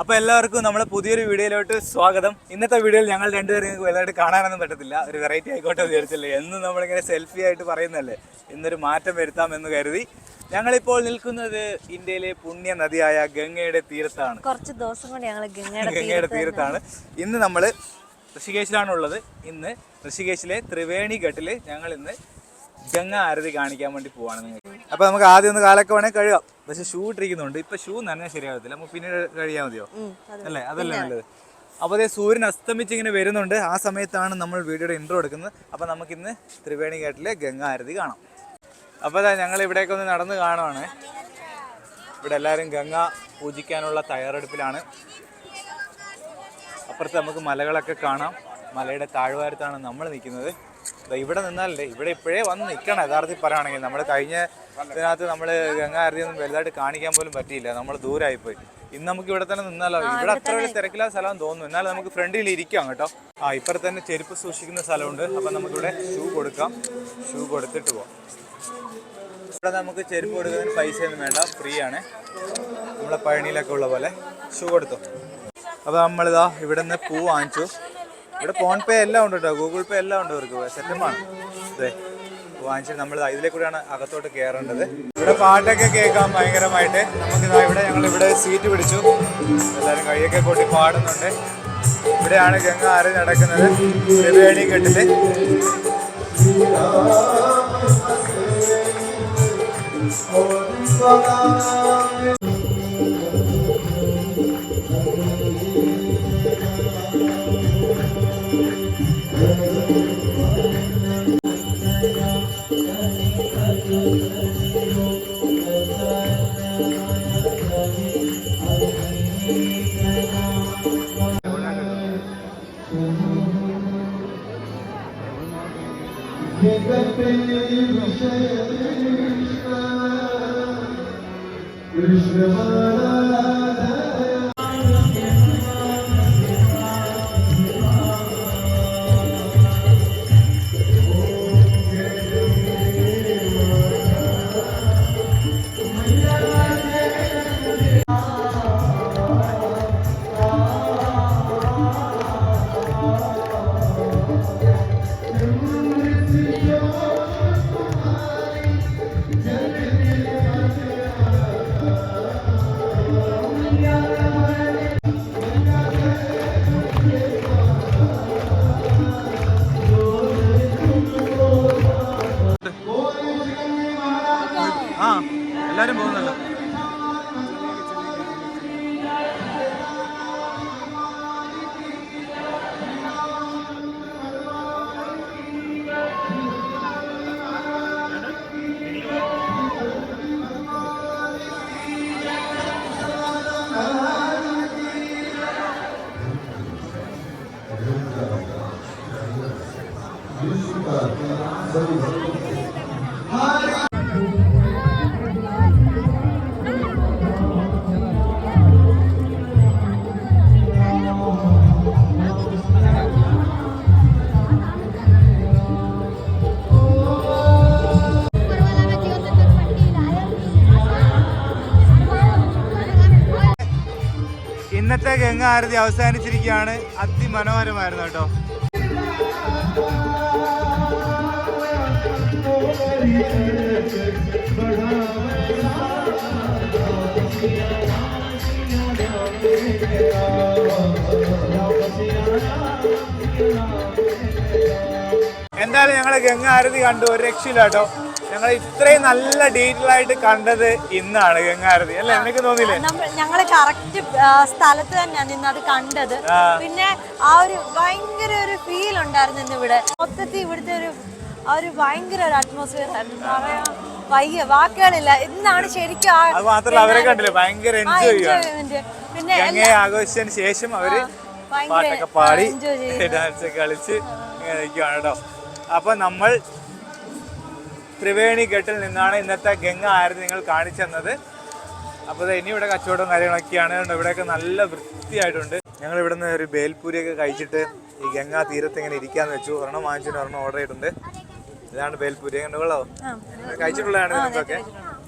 അപ്പൊ എല്ലാവർക്കും നമ്മുടെ പുതിയൊരു വീഡിയോയിലോട്ട് സ്വാഗതം. ഇന്നത്തെ വീഡിയോയിൽ ഞങ്ങൾ രണ്ടുപേരും എല്ലാവരും വലുതായിട്ട് കാണാനൊന്നും പറ്റത്തില്ല. ഒരു വെറൈറ്റി ആയിക്കോട്ടെ വിചാരിച്ചല്ലേ? എന്നും നമ്മളിങ്ങനെ സെൽഫി ആയിട്ട് പറയുന്നല്ലേ ഇന്നൊരു മാറ്റം വരുത്താം എന്ന് കരുതി. ഞങ്ങളിപ്പോൾ നിൽക്കുന്നത് ഇന്ത്യയിലെ പുണ്യ നദിയായ ഗംഗയുടെ തീരത്താണ്. കുറച്ച് ദിവസം കൊണ്ട് ഞങ്ങൾ ഗംഗയുടെ ഗംഗയുടെ തീരത്താണ്. ഇന്ന് നമ്മൾ ഋഷികേശിലാണുള്ളത് ഇന്ന് ഋഷികേശിലെ ത്രിവേണി ഘട്ടിൽ ഞങ്ങൾ ഇന്ന് ഗംഗ ആരതി കാണിക്കാൻ വേണ്ടി പോവാണ് നിങ്ങൾക്ക് അപ്പൊ നമുക്ക് ആദ്യം ഒന്ന് കാലൊക്കെ വേണേൽ കഴുകാം. പക്ഷെ ഷൂ ഇട്ടിരിക്കുന്നുണ്ട്. ഇപ്പൊ ഷൂ നനഞ്ഞാൽ ശരിയാവത്തില്ല. നമുക്ക് പിന്നീട് കഴിയാൻ മതിയോ? അല്ലേ? അതല്ലേ നല്ലത്. അപ്പോൾ അതേ സൂര്യൻ അസ്തമിച്ച് ഇങ്ങനെ വരുന്നുണ്ട്. ആ സമയത്താണ് നമ്മൾ വീഡിയോയുടെ ഇൻട്രോ എടുക്കുന്നത്. അപ്പോൾ നമുക്കിന്ന് ത്രിവേണി ഘട്ടിലെ ഗംഗ ആരതി കാണാം. അപ്പോൾ അതാ ഞങ്ങൾ ഇവിടേക്ക് ഒന്ന് നടന്ന് കാണുവാണ്. ഇവിടെ എല്ലാവരും ഗംഗ പൂജിക്കാനുള്ള തയ്യാറെടുപ്പിലാണ്. അപ്പുറത്ത് നമുക്ക് മലകളൊക്കെ കാണാം. മലയുടെ താഴ്വാരത്താണ് നമ്മൾ നിൽക്കുന്നത്. ഇവിടെ നിന്നാലേ ഇവിടെ ഇപ്പോഴേ വന്ന് നിൽക്കണം. യഥാർത്ഥത്തിൽ പറയുകയാണെങ്കിൽ നമ്മൾ കഴിഞ്ഞ ഇതിനകത്ത് നമ്മൾ ഗംഗ ആരതിയൊന്നും വലുതായിട്ട് കാണിക്കാൻ പോലും പറ്റിയില്ല. നമ്മൾ ദൂരമായിപ്പോയി ഇന്ന് നമുക്ക് ഇവിടെ തന്നെ നിന്നാലോ? ഇവിടെ അത്ര വലിയ തിരക്കില്ലാത്ത സ്ഥലം തോന്നുന്നു. എന്നാലും നമുക്ക് ഫ്രണ്ടിൽ ഇരിക്കാം കേട്ടോ. ആ ഇപ്പുറത്ത് തന്നെ ചെരുപ്പ് സൂക്ഷിക്കുന്ന സ്ഥലമുണ്ട്. അപ്പം നമുക്കിവിടെ ഷൂ കൊടുക്കാം. ഷൂ കൊടുത്തിട്ട് പോവാം. ഇവിടെ നമുക്ക് ചെരുപ്പ് കൊടുക്കുന്നതിന് പൈസ ഒന്നും വേണ്ട. ഫ്രീ ആണ് നമ്മളെ പഴനിയിലൊക്കെ ഉള്ള പോലെ. ഷൂ കൊടുത്തു? അപ്പോൾ നമ്മളിതാ ഇവിടെ നിന്ന് പൂ വാങ്ങിച്ചു. ഇവിടെ ഫോൺ പേ എല്ലാം ഉണ്ട് കേട്ടോ. ഗൂഗിൾ പേ എല്ലാം ഉണ്ട് ഇവർക്ക്. സെറ്റപ്പാണ്. അതെ വാങ്ങിച്ചിട്ട് നമ്മൾ ഇതിലെ കൂടെയാണ് അകത്തോട്ട് കയറേണ്ടത് ഇവിടെ പാട്ടൊക്കെ കേൾക്കാം ഭയങ്കരമായിട്ട് നമുക്ക് ഇവിടെ ഞങ്ങൾ ഇവിടെ സീറ്റ് പിടിച്ചു. എല്ലാവരും കൈയൊക്കെ കൊട്ടി പാടുന്നുണ്ട്. ഇവിടെയാണ് ഗംഗ ആര് നടക്കുന്നത്? ത്രിവേണി കെട്ടിൽ. ആ ഇന്നത്തെ ഗംഗാരതി അവസാനിച്ചിരിക്കുകയാണ്. അതിമനോഹരമായിരുന്നു കേട്ടോ. എന്തായാലും ഞങ്ങൾ ഗംഗാരതി കണ്ടു. ഒരു രക്ഷയില്ല കേട്ടോ. ഞങ്ങൾ ഇത്രയും നല്ല ഡീറ്റെയിൽ ആയിട്ട് കണ്ടത് ഇന്നാണ് ഗംഗാരതി. അല്ലെ? എനിക്ക് തോന്നിയില്ലേ? ഞങ്ങൾ ഞങ്ങൾ കറക്റ്റ് സ്ഥലത്ത് തന്നെയാണ് നിന്ന് അത് കണ്ടത്. പിന്നെ ആ ഒരു ഭയങ്കര ഒരു ഫീൽ ഉണ്ടായിരുന്നു ഇന്ന് ഇവിടെ. മൊത്തത്തിൽ ഇവിടുത്തെ ഒരു ആ ഒരു ഭയങ്കര ഒരു അറ്റ്മോസ്ഫിയർ ആയിരുന്നു. പറയാ വയ്യ വാക്കുകളില്ല. ഇന്നാണ് ശരിക്കും അത് മാത്രമല്ല അവരെ കണ്ടില്ലേ? ഭയങ്കര ആ എൻജോയ് ചെയ്യാണ് പിന്നെ ആഘോഷിച്ചതിന് ശേഷം അവർ പാട്ടൊക്കെ പാടി. ഡാൻസ് കളിച്ച് ഇങ്ങനെ നിൽക്കുവാണ് കേട്ടോ. അപ്പൊ നമ്മൾ ത്രിവേണി ഘട്ടിൽ നിന്നാണ് ഇന്നത്തെ ഗംഗ ആരതി നിങ്ങൾ കാണിച്ചു തന്നത്. അപ്പോൾ ഇനി ഇവിടെ കച്ചവടവും കാര്യങ്ങളൊക്കെയാണ്. ഇവിടെയൊക്കെ നല്ല വൃത്തിയായിട്ടുണ്ട്. ഞങ്ങൾ ഇവിടെ നിന്ന് ഒരു ബേൽപൂരിയൊക്കെ കഴിച്ചിട്ട് ഈ ഗംഗാ തീരത്ത് ഇങ്ങനെ ഇരിക്കാന്ന് വെച്ചു. ഒരെണ്ണം വാങ്ങിച്ചിട്ട് ഒരെണ്ണം ഓർഡർ ചെയ്തിട്ടുണ്ട്. ഇതാണ് ബേൽപൂരി. കണ്ടുകൊള്ളോ കഴിച്ചിട്ടുള്ളതാണ് ഇതിനൊക്കെ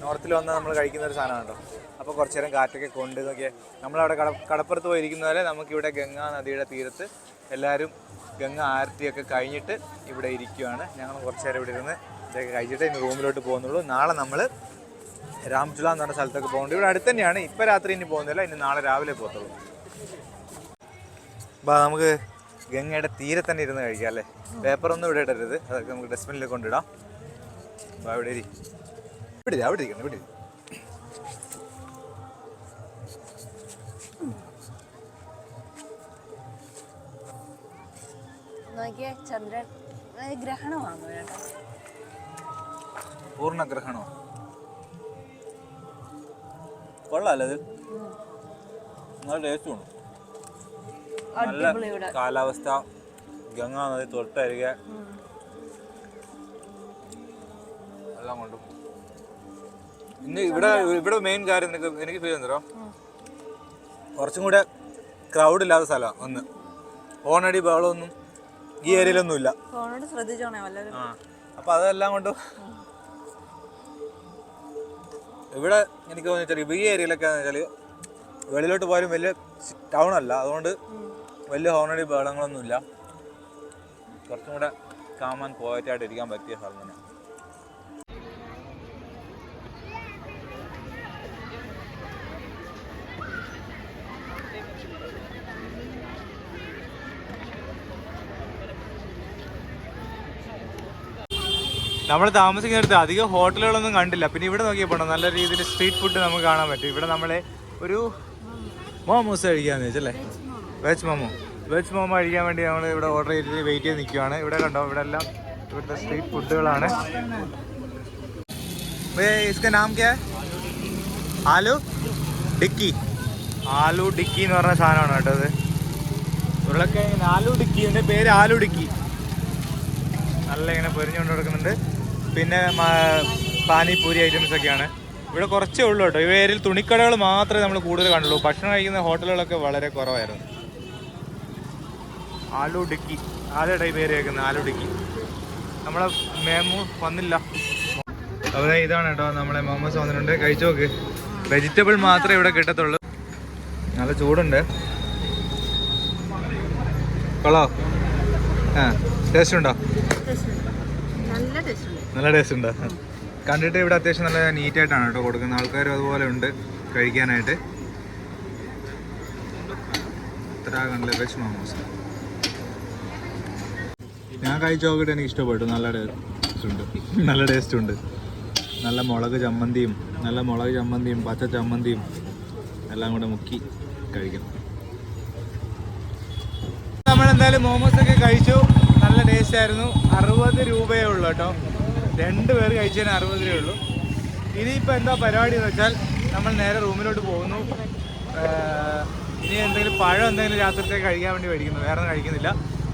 നോർത്തിൽ വന്ന് നമ്മൾ കഴിക്കുന്ന ഒരു സാധനമാണ് കേട്ടോ. അപ്പോൾ കുറച്ച് നേരം കാറ്റൊക്കെ കൊണ്ട് നോക്കിയാൽ നമ്മളവിടെ കട കടപ്പുറത്ത് പോയിരിക്കുന്നവരെ നമുക്കിവിടെ ഗംഗാ നദിയുടെ തീരത്ത് എല്ലാവരും ഗംഗ ആരത്തിയൊക്കെ കഴിഞ്ഞിട്ട് ഇവിടെ ഇരിക്കുവാണ്. ഞങ്ങൾ കുറച്ച് നേരം ഇവിടെ ഇരുന്ന് ഇതൊക്കെ കഴിച്ചിട്ട് ഇനി റൂമിലോട്ട് പോകുന്നുള്ളൂ. നാളെ നമ്മൾ രാംചുല എന്ന് പറഞ്ഞ സ്ഥലത്തൊക്കെ പോകുന്നുണ്ട് ഇവിടെ അടുത്ത് തന്നെയാണ്. ഇപ്പം രാത്രി ഇനി പോകുന്നില്ല. ഇനി നാളെ രാവിലെ പോകത്തുള്ളൂ. അപ്പോൾ നമുക്ക് ഗംഗയുടെ തീരെ തന്നെ ഇരുന്ന് കഴിക്കാം അല്ലേ? പേപ്പറൊന്നും ഇവിടെ ഇടരുത്. അതൊക്കെ നമുക്ക് ഡസ്റ്റ്ബിനിൽ കൊണ്ടിടാം. അപ്പോൾ അവിടെ ഇരി. ഇവിടെ ഇരി, അവിടെ ഇരിക്കണം ഇവിടെ ഇരി. നോക്കിയേ ചന്ദ്രൻ ഗ്രഹണമാണോ ചേട്ടാ പൂർണഗ്രഹണോ? കൊള്ളാല്ലേ ഇത്. നല്ല ടേസ്റ്റ് ഉണ്ട് നല്ല കാലാവസ്ഥ. ഗംഗാ നദി തൊട്ടരികെ. എല്ലാം കൊണ്ടും. ഇന്ന് ഇവിടെ ഇവിടെ മെയിൻ കാര്യം എനിക്ക് എനിക്ക് ഫീൽ ചെയ്യുന്നോ കുറച്ചും കൂടെ ക്രൗഡ് ഇല്ലാത്ത സ്ഥലമാണ് ഒന്ന്. ഓണടി ബഹളമൊന്നും ഈ ഏരിയയിലൊന്നും ഇല്ല അപ്പൊ അതെല്ലാം കൊണ്ടും ഇവിടെ എനിക്ക് തോന്നിച്ചാൽ ഈ ഏരിയയിലൊക്കെ വെച്ചാൽ വെളിയിലോട്ട് പോയാലും വലിയ ടൗൺ അല്ല. അതുകൊണ്ട് വലിയ ഹോണടി ബഹളങ്ങളൊന്നുമില്ല. കുറച്ചും കൂടെ കാമാൻ പോയിട്ടായിട്ട് ഇരിക്കാൻ പറ്റിയ സ്ഥലം തന്നെ നമ്മൾ താമസിക്കുന്നിടത്ത് അധികം ഹോട്ടലുകളൊന്നും കണ്ടില്ല. പിന്നെ ഇവിടെ നോക്കിയപ്പോൾ നല്ല രീതിയിൽ സ്ട്രീറ്റ് ഫുഡ് നമുക്ക് കാണാൻ പറ്റും. ഇവിടെ നമ്മളെ ഒരു മോമോസ് കഴിക്കാന്ന് വെച്ചല്ലേ വെജ് മോമോ വെജ് മോമോ കഴിക്കാൻ വേണ്ടി നമ്മൾ ഇവിടെ ഓർഡർ ചെയ്തിട്ട് വെയിറ്റ് ചെയ്ത് നിൽക്കുവാണ് ഇവിടെ കണ്ടോ? ഇവിടെ എല്ലാം ഇവിടുത്തെ സ്ട്രീറ്റ് ഫുഡുകളാണ് ആലു ഡിക്കി. ആലു ഡിക്കി എന്ന് പറഞ്ഞ സാധനമാണ് കേട്ടോ ഇത് ഉരുളക്കിഴങ്ങിന് ആലു ഡിക്കി. ഇതിന്റെ പേര് ആലു ഡിക്കി. നല്ല ഇങ്ങനെ പൊരിഞ്ഞുകൊണ്ട് കൊടുക്കുന്നുണ്ട് പിന്നെ പാനിപൂരി ഐറ്റംസ് ഒക്കെയാണ്. ഇവിടെ കുറച്ചേ ഉള്ളൂ കേട്ടോ. ഈ ഏരിയയിൽ തുണിക്കടകൾ മാത്രമേ നമ്മൾ കൂടുതൽ കണ്ടുള്ളൂ ഭക്ഷണം കഴിക്കുന്ന ഹോട്ടലുകളൊക്കെ വളരെ കുറവായിരുന്നു. ആലു ഡിക്കി ആരുടെ ഈ പേര് കേൾക്കുന്നത് ആലു ഡിക്കി നമ്മളെ മേമു വന്നില്ല. അവിടെ ഇതാണ് കേട്ടോ നമ്മളെ മോമോസ് വന്നിട്ടുണ്ട്. കഴിച്ചു നോക്ക്. വെജിറ്റബിൾ മാത്രമേ ഇവിടെ കിട്ടത്തുള്ളൂ. നല്ല ചൂടുണ്ട്. കൊള്ളോ. ആ ടേസ്റ്റ് ഉണ്ടോ? നല്ല ടേസ്റ്റ് ഉണ്ട് കണ്ടിട്ട് ഇവിടെ അത്യാവശ്യം നല്ല നീറ്റ് ആയിട്ടാണ് കേട്ടോ കൊടുക്കുന്നത്. ആൾക്കാരും അതുപോലെ ഉണ്ട് കഴിക്കാനായിട്ട്. ഉത്തരാഖണ്ഡിലെ വെജ് മോമോസ്. ഞാൻ കഴിച്ചു നോക്കിയിട്ട് എനിക്ക് ഇഷ്ടപ്പെട്ടു. നല്ല ടേസ്റ്റ് ഉണ്ട് നല്ല ടേസ്റ്റ് ഉണ്ട് നല്ല മുളക് ചമ്മന്തിയും നല്ല മുളക് ചമ്മന്തിയും പച്ച ചമ്മന്തിയും എല്ലാം കൂടെ മുക്കി കഴിക്കണം. നമ്മൾ എന്തായാലും മോമോസ് ഒക്കെ കഴിച്ചു. നല്ല ടേസ്റ്റ് ആയിരുന്നു. അറുപത് രൂപയേ ഉള്ളൂ കേട്ടോ. രണ്ട് പേർ കഴിച്ചതിന് അറുപത് രൂപയേ ഉള്ളൂ. ഇനിയിപ്പോൾ എന്താ പരിപാടി എന്ന് വെച്ചാൽ നമ്മൾ നേരെ റൂമിലോട്ട് പോകുന്നു. ഇനി എന്തെങ്കിലും പഴം എന്തെങ്കിലും രാത്രിത്തേക്ക് കഴിക്കാൻ വേണ്ടി മേടിക്കുന്നു. വേറെ കഴിക്കുന്നില്ല.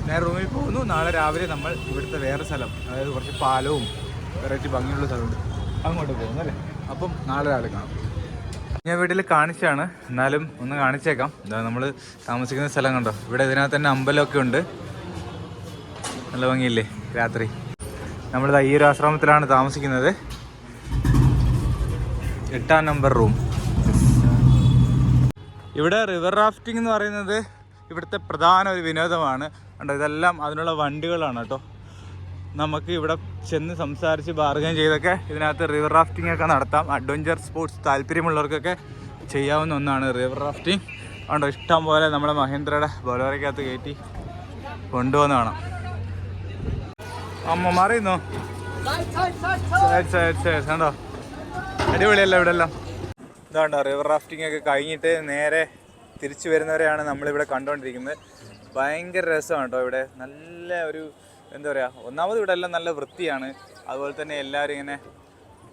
നേരെ റൂമിൽ പോകുന്നു. നാളെ രാവിലെ നമ്മൾ ഇവിടുത്തെ വേറെ സ്ഥലം അതായത് കുറച്ച് പാലവും വെറൈറ്റി ഭംഗിയുള്ള സ്ഥലമുണ്ട്. അങ്ങോട്ട് പോകുന്നു അല്ലേ? അപ്പം നാളെ രാവിലെ കാണാം. ഞാൻ വീട്ടിൽ കാണിച്ചാണ് എന്നാലും ഒന്ന് കാണിച്ചേക്കാം. എന്താ നമ്മൾ താമസിക്കുന്ന സ്ഥലം കണ്ടോ? ഇവിടെ ഇതിനകത്ത് തന്നെ അമ്പലമൊക്കെ ഉണ്ട്. നല്ല ഭംഗിയില്ലേ? രാത്രി. നമ്മളിതാ ഈ ഒരു ആശ്രമത്തിലാണ് താമസിക്കുന്നത്. എട്ടാം നമ്പർ റൂം. ഇവിടെ റിവർ റാഫ്റ്റിംഗ് എന്ന് പറയുന്നത് ഇവിടുത്തെ പ്രധാന ഒരു വിനോദമാണ്. കണ്ടോ ഇതെല്ലാം അതിനുള്ള വണ്ടികളാണ് കേട്ടോ. നമുക്ക് ഇവിടെ ചെന്ന് സംസാരിച്ച് ബാർഗൻ ചെയ്തൊക്കെ ഇതിനകത്ത് റിവർ റാഫ്റ്റിംഗ് ഒക്കെ നടത്താം. അഡ്വഞ്ചർ സ്പോർട്സ് താല്പര്യമുള്ളവർക്കൊക്കെ ചെയ്യാവുന്ന ഒന്നാണ് റിവർ റാഫ്റ്റിംഗ് കണ്ടോ ഇഷ്ടം പോലെ നമ്മുടെ മഹേന്ദ്രയുടെ ബോലോറയ്ക്കകത്ത് കയറ്റി കൊണ്ടുവന്ന് കാണാം അമ്മ മാറിയിരുന്നു? സൈഡ് സൈഡ് സൈഡ് കണ്ടോ? അടിപൊളിയല്ല ഇവിടെ എല്ലാം ഇതാണ്ടോ റിവർ റാഫ്റ്റിംഗ് ഒക്കെ കഴിഞ്ഞിട്ട് നേരെ തിരിച്ചു വരുന്നവരെയാണ് നമ്മളിവിടെ കണ്ടുകൊണ്ടിരിക്കുന്നത് ഭയങ്കര രസമാണ് കേട്ടോ ഇവിടെ. നല്ല ഒരു എന്താ പറയുക ഒന്നാമത് ഇവിടെ എല്ലാം നല്ല വൃത്തിയാണ്. അതുപോലെ തന്നെ എല്ലാവരും ഇങ്ങനെ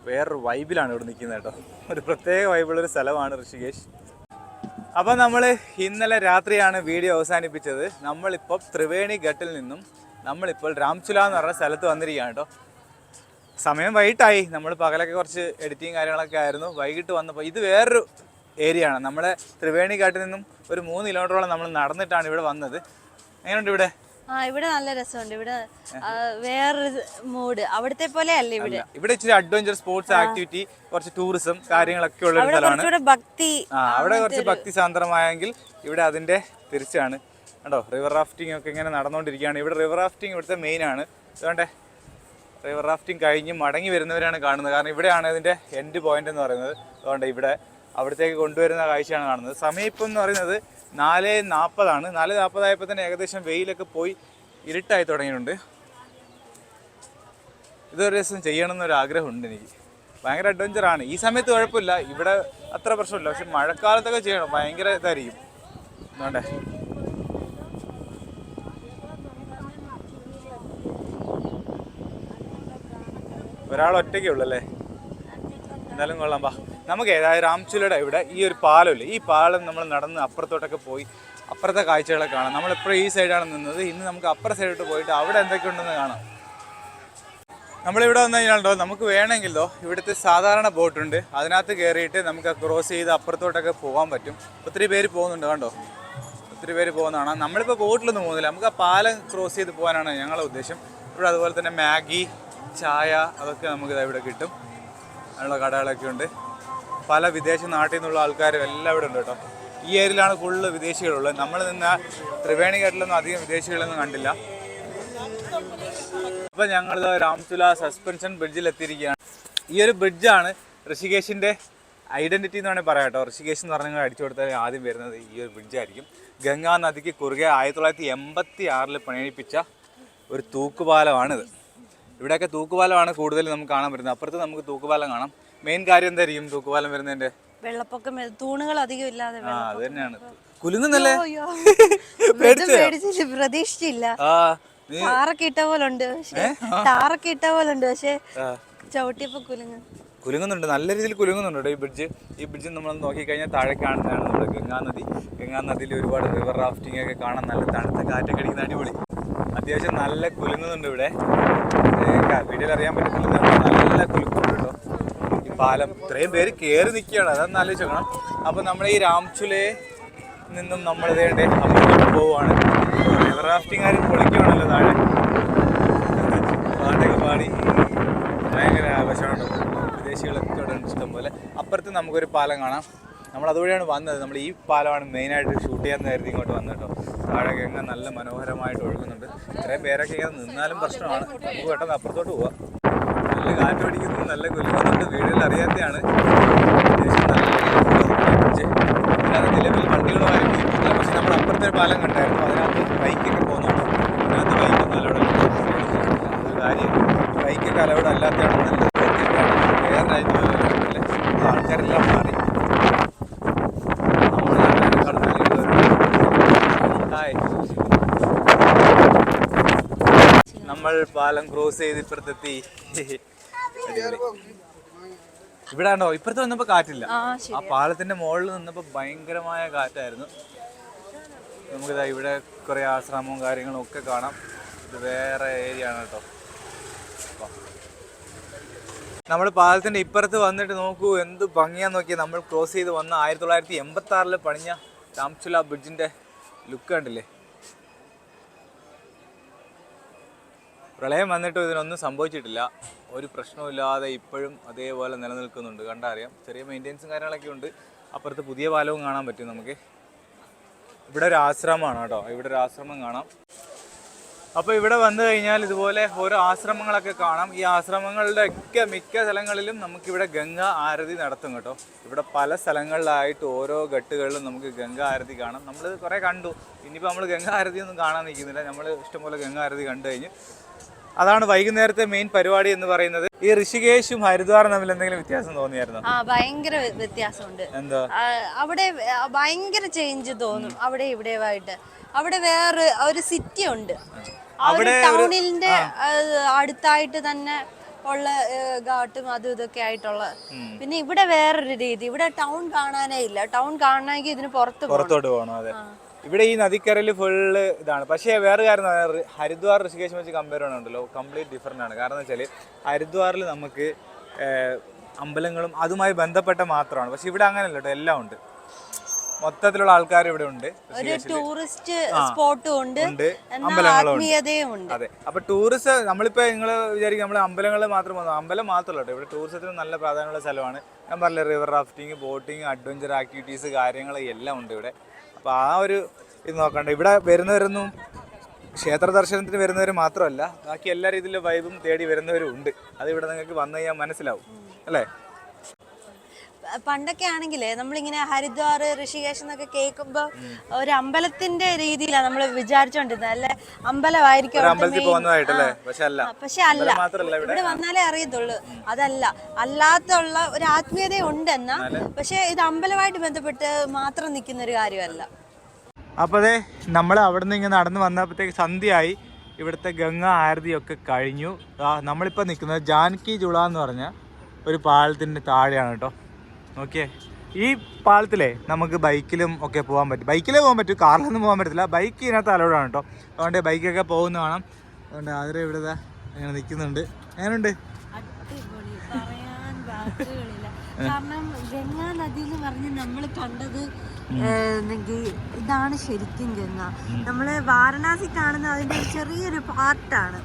വേറൊരു വൈബിലാണ് ഇവിടെ നിൽക്കുന്നത് കേട്ടോ. ഒരു പ്രത്യേക വൈബുള്ളൊരു സ്ഥലമാണ് ഋഷികേഷ് അപ്പം നമ്മൾ ഇന്നലെ രാത്രിയാണ് വീഡിയോ അവസാനിപ്പിച്ചത്. നമ്മളിപ്പം ത്രിവേണി ഘട്ടിൽ നിന്നും നമ്മളിപ്പോൾ രാംചുല എന്ന് പറഞ്ഞ സ്ഥലത്ത് വന്നിരിക്കുകയാണ് കേട്ടോ. സമയം വൈകിട്ടായി. നമ്മൾ പകലൊക്കെ കുറച്ച് എഡിറ്റിങ് കാര്യങ്ങളൊക്കെ ആയിരുന്നു. വൈകിട്ട് വന്നപ്പോൾ ഇത് വേറൊരു ഏരിയ ആണ്. നമ്മുടെ ത്രിവേണി കാട്ടിൽ നിന്നും ഒരു മൂന്ന് കിലോമീറ്ററോളം നമ്മൾ നടന്നിട്ടാണ് ഇവിടെ വന്നത്. എങ്ങനെയുണ്ട് ഇവിടെ? ആ ഇവിടെ നല്ല രസമുണ്ട്. ഇവിടെ വേറൊരു മൂഡ് അവിടത്തെ പോലെ അല്ല ഇവിടെ ഇവിടെ ഇച്ചിരി അഡ്വഞ്ചർ സ്പോർട്സ് ആക്ടിവിറ്റി കുറച്ച് ടൂറിസം കാര്യങ്ങളൊക്കെ ഉള്ള സ്ഥലമാണ്. ഭക്തി ആ അവിടെ കുറച്ച് ഭക്തി സാന്ദ്രമായെങ്കിൽ ഇവിടെ അതിന്റെ തിരിച്ചാണ്. കണ്ടോ റിവർ റാഫ്റ്റിംഗ് ഒക്കെ ഇങ്ങനെ നടന്നുകൊണ്ടിരിക്കുകയാണ് ഇവിടെ റിവർ റാഫ്റ്റിംഗ് ഇവിടുത്തെ മെയിൻ ആണ്. അതുകൊണ്ടേ റിവർ റാഫ്റ്റിംഗ് കഴിഞ്ഞ് മടങ്ങി വരുന്നവരാണ് കാണുന്നത്. കാരണം ഇവിടെയാണ് ഇതിന്റെ എൻഡ് പോയിന്റ് എന്ന് പറയുന്നത്. അതുകൊണ്ട് ഇവിടെ അവിടത്തേക്ക് കൊണ്ടുവരുന്ന കാഴ്ചയാണ് കാണുന്നത്. സമയം ഇപ്പം എന്ന് പറയുന്നത് നാല് നാൽപ്പതാണ് നാല് നാൽപ്പതായപ്പോൾ തന്നെ ഏകദേശം വെയിലൊക്കെ പോയി ഇരുട്ടായി തുടങ്ങിയിട്ടുണ്ട്. ഇതൊരു ദിവസം ചെയ്യണം എന്നൊരു ആഗ്രഹമുണ്ട് എനിക്ക്. ഭയങ്കര അഡ്വഞ്ചറാണ് ഈ സമയത്ത് കുഴപ്പമില്ല. ഇവിടെ അത്ര പ്രശ്നമില്ല. പക്ഷെ മഴക്കാലത്തൊക്കെ ചെയ്യണം. ഭയങ്കര ഇതായിരിക്കും. അതുകൊണ്ടേ ഒരാൾ ഒറ്റയ്ക്കേ ഉള്ളൂ അല്ലേ എന്തായാലും കൊള്ളാം വാ. നമുക്ക് ഏതായാലും രാംചുലയുടെ ഇവിടെ ഈ ഒരു പാലമില്ലേ? ഈ പാലം നമ്മൾ നടന്ന് അപ്പുറത്തോട്ടൊക്കെ പോയി അപ്പുറത്തെ കാഴ്ചകളൊക്കെ കാണാം. നമ്മളെപ്പോഴും ഈ സൈഡാണ് നിന്നത്. ഇന്ന് നമുക്ക് അപ്പുറ സൈഡോട്ട് പോയിട്ട് അവിടെ എന്തൊക്കെ ഉണ്ടെന്ന് കാണാം. നമ്മളിവിടെ വന്നു കഴിഞ്ഞാലോ നമുക്ക് വേണമെങ്കിലോ ഇവിടുത്തെ സാധാരണ ബോട്ടുണ്ട്. അതിനകത്ത് കയറിയിട്ട് നമുക്ക് ക്രോസ് ചെയ്ത് അപ്പുറത്തോട്ടൊക്കെ പോകാൻ പറ്റും. ഒത്തിരി പേര് പോകുന്നുണ്ട് കണ്ടോ? ഒത്തിരി പേര് പോകുന്നതാണ്. നമ്മളിപ്പോൾ ബോട്ടിലൊന്നും പോകുന്നില്ല. നമുക്ക് ആ പാലം ക്രോസ് ചെയ്ത് പോകാനാണ് ഞങ്ങളുടെ ഉദ്ദേശം. ഇവിടെ അതുപോലെ തന്നെ മാഗി ചായ അതൊക്കെ നമുക്ക് ഇവിടെ കിട്ടും. അതിനുള്ള കടകളൊക്കെ ഉണ്ട്. പല വിദേശ നാട്ടിൽ നിന്നുള്ള ആൾക്കാരും എല്ലാം ഇവിടെ ഉണ്ട് കേട്ടോ. ഈ ഏരിയയിലാണ് ഫുള്ള് വിദേശികളുള്ളത്. നമ്മൾ നിന്ന ത്രിവേണിഘാട്ടിലൊന്നും അധികം വിദേശികളൊന്നും കണ്ടില്ല. ഇപ്പം ഞങ്ങൾ രാംതുല സസ്പെൻഷൻ ബ്രിഡ്ജിൽ എത്തിയിരിക്കുകയാണ്. ഈ ഒരു ബ്രിഡ്ജാണ് ഋഷികേശിന്റെ ഐഡന്റിറ്റി എന്ന് വേണമെങ്കിൽ പറയാം കേട്ടോ. ഋഷികേശ് എന്ന് പറഞ്ഞാൽ അടിച്ചു കൊടുത്താൽ ആദ്യം വരുന്നത് ഈ ഒരു ബ്രിഡ്ജായിരിക്കും ഗംഗാ നദിക്ക് കുറുകെ ആയിരത്തി തൊള്ളായിരത്തി എൺപത്തി ആറിൽ പണിയിപ്പിച്ച ഒരു തൂക്കുപാലമാണിത്. ഇവിടെയൊക്കെ തൂക്കുപാലമാണ് കൂടുതൽ നമുക്ക് കാണാൻ പറ്റുന്നത്. അപ്പുറത്ത് നമുക്ക് തൂക്കുപാലം കാണാം. മെയിൻ കാര്യം എന്തായിരിക്കും തൂക്കുപാലം വരുന്നതിന്റെ? വെള്ളപ്പൊക്കം തൂണുകൾ അധികം ഇല്ലാതെ ആ അത് തന്നെയാണ്. കുലുങ്ങുന്നല്ലേ? പേടിച്ചില്ല പ്രതീക്ഷിച്ചില്ല. ഇട്ട പോലെ ഉണ്ട് പക്ഷെ ടാറൊക്കെ ഇട്ട പോലെ ഉണ്ട് പക്ഷേ ആ. ചവിട്ടിയപ്പോ കുലുങ്ങ. കുലുങ്ങുന്നുണ്ട്. നല്ല രീതിയിൽ കുലുങ്ങുന്നുണ്ട്. ഈ ബ്രിഡ്ജ് ഈ ബ്രിഡ്ജ് നമ്മൾ നോക്കിക്കഴിഞ്ഞാൽ താഴെ കാണുന്നതാണ് നമ്മുടെ ഗംഗാ നദി. ഗംഗാ നദിയിൽ ഒരുപാട് റിവർ റാഫ്റ്റിംഗ് ഒക്കെ കാണാൻ നല്ല തണുത്ത കാറ്റൊക്കെ അടിക്കുന്ന അടിപൊളി. അത്യാവശ്യം നല്ല കുലുങ്ങുന്നുണ്ട് ഇവിടെ. വീഡിയോയിൽ അറിയാൻ പറ്റത്തില്ല നല്ല കുലുക്കുണ്ട് കേട്ടോ. ഈ പാലം. ഇത്രയും പേര് കയറി നിൽക്കുകയാണ്. അതൊന്ന് ആലോചിക്കണം അപ്പോൾ നമ്മൾ ഈ രാംചുലയെ നിന്നും നമ്മൾ ഇതേണ്ടേ അങ്ങോട്ട് പോവുകയാണ് റിവർ റാഫ്റ്റിംഗുകാരും പൊളിക്കുകയാണല്ലോ താഴെ. പാട്ടൊക്കെ പാടി ഭയങ്കര ആവശ്യമാണ് വിദേശികളൊക്കെ ഇവിടെ ഉണ്ട് ഇഷ്ടം പോലെ അപ്പുറത്ത് നമുക്കൊരു പാലം കാണാം. നമ്മൾ അതുവഴിയാണ് വന്നത്. നമ്മൾ ഈ പാലമാണ് മെയിനായിട്ട് ഷൂട്ട് ചെയ്യാൻ കരുതി ഇങ്ങോട്ട് വന്നത് കേട്ടോ താഴെ ഗംഗ നല്ല മനോഹരമായിട്ട് ഒഴുകുന്നുണ്ട്. ഇത്രയും പേരൊക്കെ ഇങ്ങനെ നിന്നാലും പ്രശ്നമാണ്. നമുക്ക് പെട്ടെന്ന് അപ്പുറത്തോട്ട് പോവാം. നല്ല കാറ്റ് പിടിക്കുന്നു നല്ല കുലുക്കുന്നുണ്ട് വീടുകളിൽ അറിയാത്തതാണ് അത്യാവശ്യം നല്ല പിടിച്ച് ഇതിനകത്ത് നിലവിൽ വണ്ടികളോ ആരും ഇല്ല പക്ഷെ നമ്മൾ അപ്പുറത്തെ പാലം കണ്ടായിരുന്നു. അതിനകത്ത് ബൈക്കൊക്കെ പോകുന്നുണ്ട്. അതിനകത്ത് ബൈക്കൊന്നും അലവിടെ അതൊരു കാര്യം. ബൈക്കൊക്കെ അലവിടെ അല്ലാത്തതാണ് നല്ല വേറെ രാജ്യങ്ങളിലെ ആൾക്കാരെല്ലാം നമ്മൾ പാലം ക്രോസ് ചെയ്ത് ഇപ്പുറത്തെത്തി. ഇവിടെ ആണോ ഇപ്പുറത്ത് വന്നപ്പോ കാറ്റില്ല. ആ പാലത്തിന്റെ മുകളിൽ നിന്നപ്പോ ഭയങ്കരമായ കാറ്റായിരുന്നു. നമുക്കിതാ ഇവിടെ കുറെ ആശ്രമവും കാര്യങ്ങളും ഒക്കെ കാണാം. ഇത് വേറെ ഏരിയ ആണ് കേട്ടോ. നമ്മൾ പാലത്തിന്റെ ഇപ്പുറത്ത് വന്നിട്ട് നോക്കൂ എന്ത് ഭംഗിയാ നോക്കിയാൽ നമ്മൾ ക്രോസ് ചെയ്ത് വന്ന ആയിരത്തി തൊള്ളായിരത്തി എൺപത്തി ആറിൽ പണിഞ്ഞ രാംചുല ബ്രിഡ്ജിന്റെ ലുക്ക് കണ്ടില്ലേ? പ്രളയം വന്നിട്ടും ഇതിനൊന്നും സംഭവിച്ചിട്ടില്ല. ഒരു പ്രശ്നവുമില്ലാതെ ഇപ്പോഴും അതേപോലെ നിലനിൽക്കുന്നുണ്ട്. കണ്ടറിയാം. ചെറിയ മെയിന്റെനൻസും കാര്യങ്ങളൊക്കെ ഉണ്ട്. അപ്പുറത്ത് പുതിയ പാലവും കാണാൻ പറ്റും നമുക്ക്. ഇവിടെ ഒരു ആശ്രമമാണ് കേട്ടോ. ഇവിടെ ഒരു ആശ്രമം കാണാം. അപ്പോൾ ഇവിടെ വന്നു കഴിഞ്ഞാൽ ഇതുപോലെ ഓരോ ആശ്രമങ്ങളൊക്കെ കാണാം. ഈ ആശ്രമങ്ങളുടെ ഒക്കെ മിക്ക സ്ഥലങ്ങളിലും നമുക്കിവിടെ ഗംഗ ആരതി നടത്തും കേട്ടോ. ഇവിടെ പല സ്ഥലങ്ങളിലായിട്ട് ഓരോ ഘട്ടുകളിലും നമുക്ക് ഗംഗ ആരതി കാണാം. നമ്മൾ കുറേ കണ്ടു. ഇനിയിപ്പോൾ നമ്മൾ ഗംഗ ആരതി ഒന്നും കാണാൻ നിൽക്കുന്നില്ല. നമ്മൾ ഇഷ്ടംപോലെ ഗംഗ ആരതി കണ്ടു കഴിഞ്ഞ് അതാണ് വൈകുന്നേരത്തെ മെയിൻ പരിപാടി എന്ന് പറയുന്നത്. ഈ ഋഷികേശും ഹരിദ്വാറും തമ്മിൽ എന്തെങ്കിലും വ്യത്യാസം തോന്നിയായിരുന്നു? ആ ഭയങ്കര വ്യ- വ്യത്യാസമുണ്ട്. എന്തോ? അവിടെ ഭയങ്കര ചേഞ്ച് തോന്നും അവിടെ ഇവിടെയായിട്ട് അവിടെ വേറെ ഒരു സിറ്റി ഉണ്ട്. അവിടെ ടൗണിന്റെ അടുത്തായിട്ട് തന്നെ ഉള്ള ഘാട്ടും അതും ഇതൊക്കെ ആയിട്ടുള്ള. പിന്നെ ഇവിടെ വേറൊരു രീതി ഇവിടെ ടൗൺ കാണാനേ ഇല്ല. ടൗൺ കാണണമെങ്കിൽ ഇതിന് പുറത്ത് പുറത്തോട്ട് പോകണം അതെ. ഇവിടെ ഈ നദിക്കരയിൽ ഫുള്ള് ഇതാണ്. പക്ഷേ വേറെ കാര്യം ഹരിദ്വാർ ഋഷികേശം വെച്ച് കമ്പയർ ചെയ്യണമുണ്ടല്ലോ കംപ്ലീറ്റ് ഡിഫറെന്റ് ആണ്. കാരണം എന്ന് വെച്ചാൽ ഹരിദ്വാറിൽ നമുക്ക് അമ്പലങ്ങളും അതുമായി ബന്ധപ്പെട്ട മാത്രമാണ്. പക്ഷെ ഇവിടെ അങ്ങനെയല്ല കേട്ടോ എല്ലാം ഉണ്ട്. മൊത്തത്തിലുള്ള ആൾക്കാർ ഇവിടെ ഉണ്ട് ഒരു ടൂറിസ്റ്റ് സ്പോട്ടും ഉണ്ട്. ഉണ്ട്. അതെ. അപ്പൊ ടൂറിസ്റ്റ് നമ്മളിപ്പോ നിങ്ങൾ വിചാരിക്കും നമ്മൾ അമ്പലങ്ങളിൽ മാത്രം വന്നു അമ്പലം മാത്രമല്ല ഇവിടെ ടൂറിസത്തിന് നല്ല പ്രാധാന്യമുള്ള സ്ഥലമാണ്. ഞാൻ പറഞ്ഞില്ല river rafting boating adventure activities കാര്യങ്ങൾ എല്ലാം ഉണ്ട് ഇവിടെ. അപ്പൊ ആ ഒരു ഇത് നോക്കണ്ട. ഇവിടെ വരുന്നവരൊന്നും ക്ഷേത്ര ദർശനത്തിന് വരുന്നവർ മാത്രമല്ല ബാക്കി എല്ലാ രീതിയിലും വൈബും തേടി വരുന്നവരും ഉണ്ട്. അത് ഇവിടെ നിങ്ങൾക്ക് വന്നു കഴിഞ്ഞാൽ മനസ്സിലാവും. അല്ലേ? പണ്ടൊക്കെ ആണെങ്കിലേ നമ്മളിങ്ങനെ ഹരിദ്വാർ ഋഷികേശ് എന്നൊക്കെ കേൾക്കുമ്പോ ഒരു അമ്പലത്തിന്റെ രീതിയിലാണ് നമ്മൾ വിചാരിച്ചോണ്ടിരുന്നത്. അല്ലെ? അമ്പലമായിരിക്കും. പക്ഷെ അല്ല. ഇവിടെ വന്നാലേ അറിയത്തുള്ളൂ. അതല്ല. അല്ലാത്തുള്ള ഒരു ആത്മീയത ഉണ്ടെന്നാ. പക്ഷെ ഇത് അമ്പലമായിട്ട് ബന്ധപ്പെട്ട് മാത്രം നിൽക്കുന്ന ഒരു കാര്യമല്ല. അപ്പോൾ അതെ നമ്മൾ അവിടെ നിന്ന് ഇങ്ങനെ നടന്നു വന്നപ്പോഴത്തേക്ക് സന്ധ്യയായി. ഇവിടുത്തെ ഗംഗ ആരതിയൊക്കെ കഴിഞ്ഞു. നമ്മളിപ്പോൾ നിൽക്കുന്നത് ജാൻകി ജുള എന്ന് പറഞ്ഞ ഒരു പാലത്തിന്റെ താഴെയാണ് കേട്ടോ. നോക്കിയേ ഈ പാലത്തിലേ നമുക്ക് ബൈക്കിലും ഒക്കെ പോകാൻ പറ്റും. ബൈക്കിലേ പോകാൻ പറ്റും കാറിലൊന്നും പോകാൻ പറ്റത്തില്ല. ബൈക്ക് ഇതിനകത്ത് അലോഡാണ് കേട്ടോ. അതുകൊണ്ട് ബൈക്കൊക്കെ പോകുന്ന കാണാം. അതുകൊണ്ട് ആതിര ഇവിടെ അങ്ങനെ നിൽക്കുന്നുണ്ട്. വാക്കുകളില്ല. കാരണം ഗംഗാ നദി എന്ന് പറഞ്ഞ് നമ്മൾ കണ്ടത് ഇതാണ് ശരിക്കും ഗംഗ നമ്മൾ വാരണാസി കാണുന്ന അതിന്റെ ഒരു ചെറിയൊരു പാർട്ടാണ്.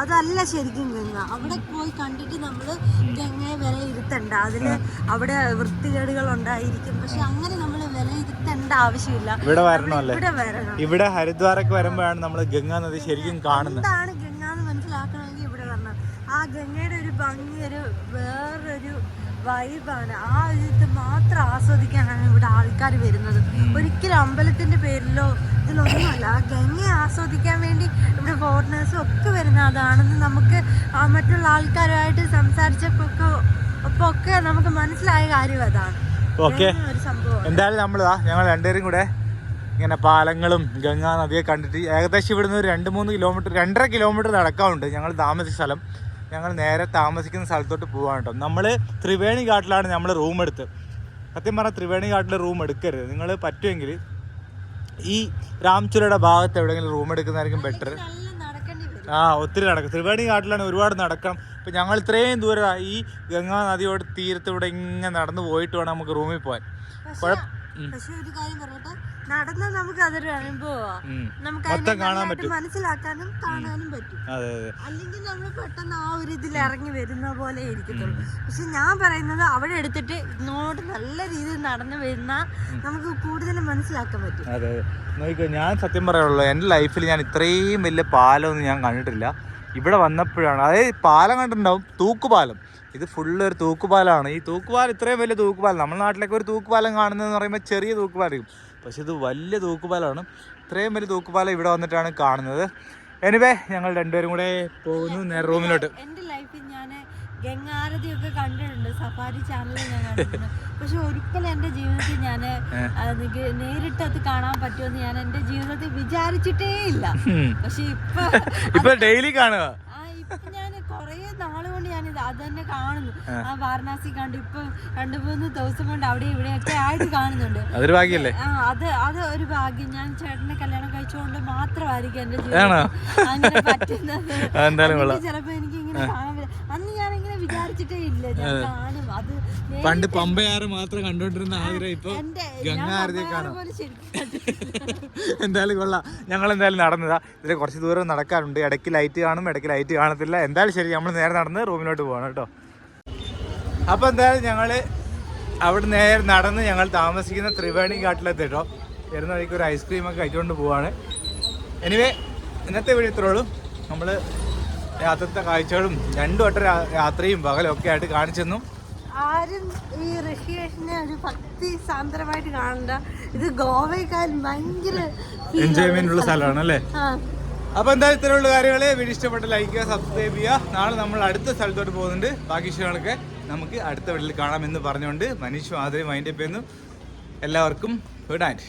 അതല്ല ശരിക്കും ഗംഗ അവിടെ പോയി കണ്ടിട്ട് നമ്മൾ ഗംഗയെ വിലയിരുത്തണ്ട. അതിന് അവിടെ വൃത്തികേടുകൾ ഉണ്ടായിരിക്കും പക്ഷെ അങ്ങനെ നമ്മൾ വിലയിരുത്തേണ്ട ആവശ്യമില്ല. ഇവിടെ വരണമല്ലേ? ഇവിടെ വരണം. ഇവിടെ ഹരിദ്വാരൊക്കെ വരുമ്പോഴാണ് നമ്മൾ ഗംഗാ നദി ശരിക്കും കാണുന്നത്. എന്താണ് ഗംഗ എന്ന് മനസ്സിലാക്കണമെങ്കിൽ ഇവിടെ വരണം. ആ ഗംഗയുടെ ഒരു ഭംഗി ഒരു വേറൊരു വൈബാണ്. ആ ഇത് മാത്രം ആസ്വദിക്കാനാണ് ഇവിടെ ആൾക്കാർ വരുന്നത്. ഒരിക്കലും അമ്പലത്തിന്റെ പേരിലോ ഇതിലൊന്നുമല്ല. ആ ഗംഗയെ ആസ്വദിക്കാൻ വേണ്ടി ഇവിടെ ഫോറിനേഴ്സും ഒക്കെ വരുന്ന അതാണെന്ന് നമുക്ക് ആ മറ്റുള്ള ആൾക്കാരുമായിട്ട് സംസാരിച്ചപ്പോ ഒക്കെ നമുക്ക് മനസ്സിലായ കാര്യം അതാണ്. ഓക്കെ. എന്തായാലും നമ്മളിതാ ഞങ്ങൾ രണ്ടുപേരും കൂടെ ഇങ്ങനെ പാലങ്ങളും ഗംഗാ നദിയെ കണ്ടിട്ട് ഏകദേശം ഇവിടുന്ന് ഒരു രണ്ട് മൂന്ന് കിലോമീറ്റർ രണ്ടര കിലോമീറ്റർ നടക്കാറുണ്ട് ഞങ്ങൾ താമസിച്ച സ്ഥലം. ഞങ്ങൾ നേരെ താമസിക്കുന്ന സ്ഥലത്തോട്ട് പോവാണ് കേട്ടോ. നമ്മൾ ത്രിവേണി ഘാട്ടിലാണ് നമ്മൾ റൂം എടുത്ത്. സത്യം പറഞ്ഞാൽ ത്രിവേണി ഘാട്ടിൽ റൂം എടുക്കരുത്. നിങ്ങൾ പറ്റുമെങ്കിൽ ഈ രാംചുരയുടെ ഭാഗത്ത് എവിടെയെങ്കിലും റൂം എടുക്കുന്നതായിരിക്കും ബെറ്റർ ആ ഒത്തിരി നടക്കും. ത്രിവേണി ഘാട്ടിലാണ് ഒരുപാട് നടക്കണം. ഇപ്പം ഞങ്ങൾ ഇത്രയും ദൂരം ഈ ഗംഗാ നദിയോട് തീരത്തൂടെ ഇങ്ങനെ നടന്നു പോയിട്ട് വേണം നമുക്ക് റൂമിൽ പോകാൻ കുഴപ്പം ഉം. ഒരു കാര്യം പറയട്ടെ? നടന്നാൽ നമുക്ക് അതൊരു അനുഭവമാണ് ഉം. നമുക്ക് മൊത്തം കാണാൻ പറ്റും. മനസ്സിലാക്കാനും കാണാനും പറ്റും. അല്ലെങ്കിൽ നമ്മൾ പെട്ടെന്ന് ആ ഒരു ഇതിൽ ഇറങ്ങി വരുന്ന പോലെ ഇരിക്കത്തുള്ളൂ. പക്ഷെ ഞാൻ പറയുന്നത് അവിടെ എടുത്തിട്ട് ഇങ്ങോട്ട് നല്ല രീതിയിൽ നടന്നു വരുന്ന നമുക്ക് കൂടുതൽ മനസ്സിലാക്കാൻ പറ്റും. അതെ നോക്കിക്കോ ഞാൻ സത്യം പറയാനുള്ളൂ എന്റെ ലൈഫിൽ ഞാൻ ഇത്രയും വലിയ പാലമൊന്നും ഞാൻ കണ്ടിട്ടില്ല. ഇവിടെ വന്നപ്പോഴാണ് അതായത് പാലം കണ്ടിട്ടുണ്ടാവും തൂക്കുപാലം. ഇത് ഫുള്ള് ഒരു തൂക്കുപാലമാണ്. ഈ തൂക്കുപാലം ഇത്രയും വലിയ തൂക്കുപാലം നമ്മുടെ നാട്ടിലൊക്കെ ഒരു തൂക്കുപാലം കാണുന്നതെന്ന് പറയുമ്പോൾ ചെറിയ തൂക്കുപാലം പക്ഷെ ഇത് വലിയ തൂക്കുപാലമാണ് ഇത്രയും വലിയ തൂക്കുപാലം ഇവിടെ വന്നിട്ടാണ് കാണുന്നത്. എനിവേ ഞങ്ങൾ രണ്ടുപേരും കൂടെ പോകുന്നു നേരെ റൂമിലോട്ട്. എന്റെ ലൈഫിൽ ഞാൻ ഗംഗാരതി ഒക്കെ കണ്ടിട്ടുണ്ട്. സഫാരി ചാനലിൽ ഞാൻ കണ്ടിട്ടുണ്ട്. പക്ഷെ ഒരിക്കലും എന്റെ ജീവിതത്തിൽ ഞാൻ നേരിട്ട് അത് കാണാൻ പറ്റുമെന്ന് ഞാൻ എന്റെ ജീവിതത്തിൽ വിചാരിച്ചിട്ടേ ഇല്ല. പക്ഷെ ഇപ്പൊ ഇപ്പൊ ഡെയിലി കാണുക ആ ഇപ്പൊ ഞാൻ കൊറേ നാൾ കൊണ്ട് ഞാൻ ഇത് അത് തന്നെ കാണുന്നു. ആ. വാരണാസി കണ്ട് ഇപ്പൊ രണ്ടു മൂന്ന് ദിവസം കൊണ്ട് അവിടെ ഇവിടെ ഒക്കെ ആയിട്ട് കാണുന്നുണ്ട്. അതൊരു ഭാഗ്യല്ലേ? ആ അത് അത് ഒരു ഭാഗ്യം. ഞാൻ ചേട്ടനെ കല്യാണം കഴിച്ചുകൊണ്ട് മാത്രമായിരിക്കും എന്റെ ജീവിതം അങ്ങനെ പറ്റുന്നത്. ചിലപ്പോ എനിക്ക് ഇങ്ങനെ കാണാൻ പണ്ട് പമ്പയാറ് മാത്രം കണ്ടോണ്ടിരുന്ന ആഗ്രഹം ഇപ്പൊ ഗംഗാരതിയെ കാണാം. എന്തായാലും കൊള്ളാം. ഞങ്ങൾ എന്തായാലും നടന്നതാ. ഇതിൽ കുറച്ച് ദൂരം നടക്കാറുണ്ട്. ഇടയ്ക്ക് ലൈറ്റ് കാണും ഇടയ്ക്ക് ലൈറ്റ് കാണത്തില്ല. എന്തായാലും ശരി നമ്മൾ നേരെ നടന്ന് റൂമിലോട്ട് പോകണം കേട്ടോ. അപ്പോൾ എന്തായാലും ഞങ്ങൾ അവിടെ നേരെ നടന്ന് ഞങ്ങൾ താമസിക്കുന്ന ത്രിവേണി ഘാട്ടിലെത്തി കേട്ടോ. വരുന്ന വഴിക്ക് ഒരു ഐസ്ക്രീം ഒക്കെ കഴിച്ചുകൊണ്ട് പോവാണ്. എനിവേ ഇന്നത്തെ വീഡിയോ ഇത്രേ ഉള്ളൂ. നമ്മൾ യാത്രത്തെ കാഴ്ചകളും രണ്ടു വട്ടം രാത്രിയും യാത്രയും പകലും ഒക്കെ ആയിട്ട് കാണിച്ചെന്നും. ആരും ഈ ഋഷികേഷിനെ ഒരു ഭക്തി സാന്ദ്രമായിട്ട് കാണണ്ട. ഇത് ഗോവയെക്കാൾ ഭയങ്കര എൻജോയ്മെന്റ് ഉള്ള സ്ഥലമാണ് അല്ലേ അപ്പൊ എന്തായാലും ഇത്തരമുള്ള കാര്യങ്ങളെ. വീഡിയോ ഇഷ്ടപ്പെട്ട ലൈക്ക് ചെയ്യുക സബ്സ്ക്രൈബ് ചെയ്യുക. നാളെ നമ്മൾ അടുത്ത സ്ഥലത്തോട്ട് പോകുന്നുണ്ട്. ബാക്കി വിഷയങ്ങളൊക്കെ നമുക്ക് അടുത്ത വീട്ടിൽ കാണാമെന്ന് പറഞ്ഞുകൊണ്ട് മനീഷ് മാധുരി മൈൻഡപ്പ് ചെയ്യുന്നു. എല്ലാവർക്കും ഗുഡ് നൈറ്റ്